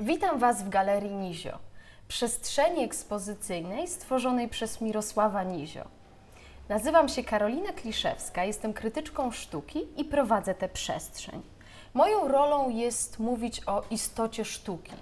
Witam Was w Galerii Nizio, przestrzeni ekspozycyjnej stworzonej przez Mirosława Nizio. Nazywam się Karolina Kliszewska, jestem krytyczką sztuki i prowadzę tę przestrzeń. Moją rolą jest mówić o istocie sztuki.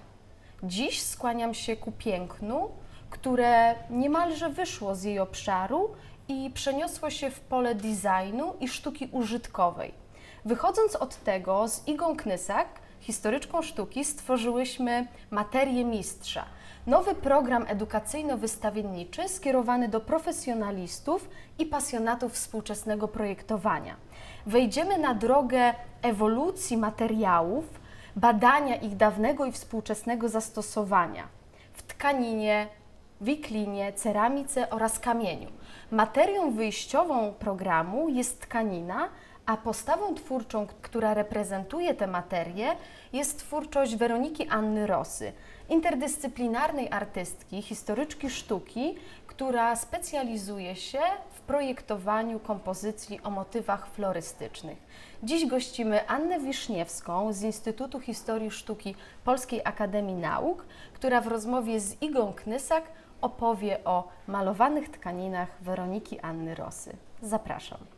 Dziś skłaniam się ku pięknu, które niemalże wyszło z jej obszaru i przeniosło się w pole designu i sztuki użytkowej. Wychodząc od tego, z Igą Knysak, historyczką sztuki, stworzyłyśmy Materię Mistrza. Nowy program edukacyjno-wystawienniczy skierowany do profesjonalistów i pasjonatów współczesnego projektowania. Wejdziemy na drogę ewolucji materiałów, badania ich dawnego i współczesnego zastosowania w tkaninie, wiklinie, ceramice oraz kamieniu. Materią wyjściową programu jest tkanina, a postawą twórczą, która reprezentuje tę materię, jest twórczość Weroniki Anny Rosy, interdyscyplinarnej artystki, historyczki sztuki, która specjalizuje się w projektowaniu kompozycji o motywach florystycznych. Dziś gościmy Annę Wiszniewską z Instytutu Historii Sztuki Polskiej Akademii Nauk, która w rozmowie z Igą Knysak opowie o malowanych tkaninach Weroniki Anny Rosy. Zapraszam.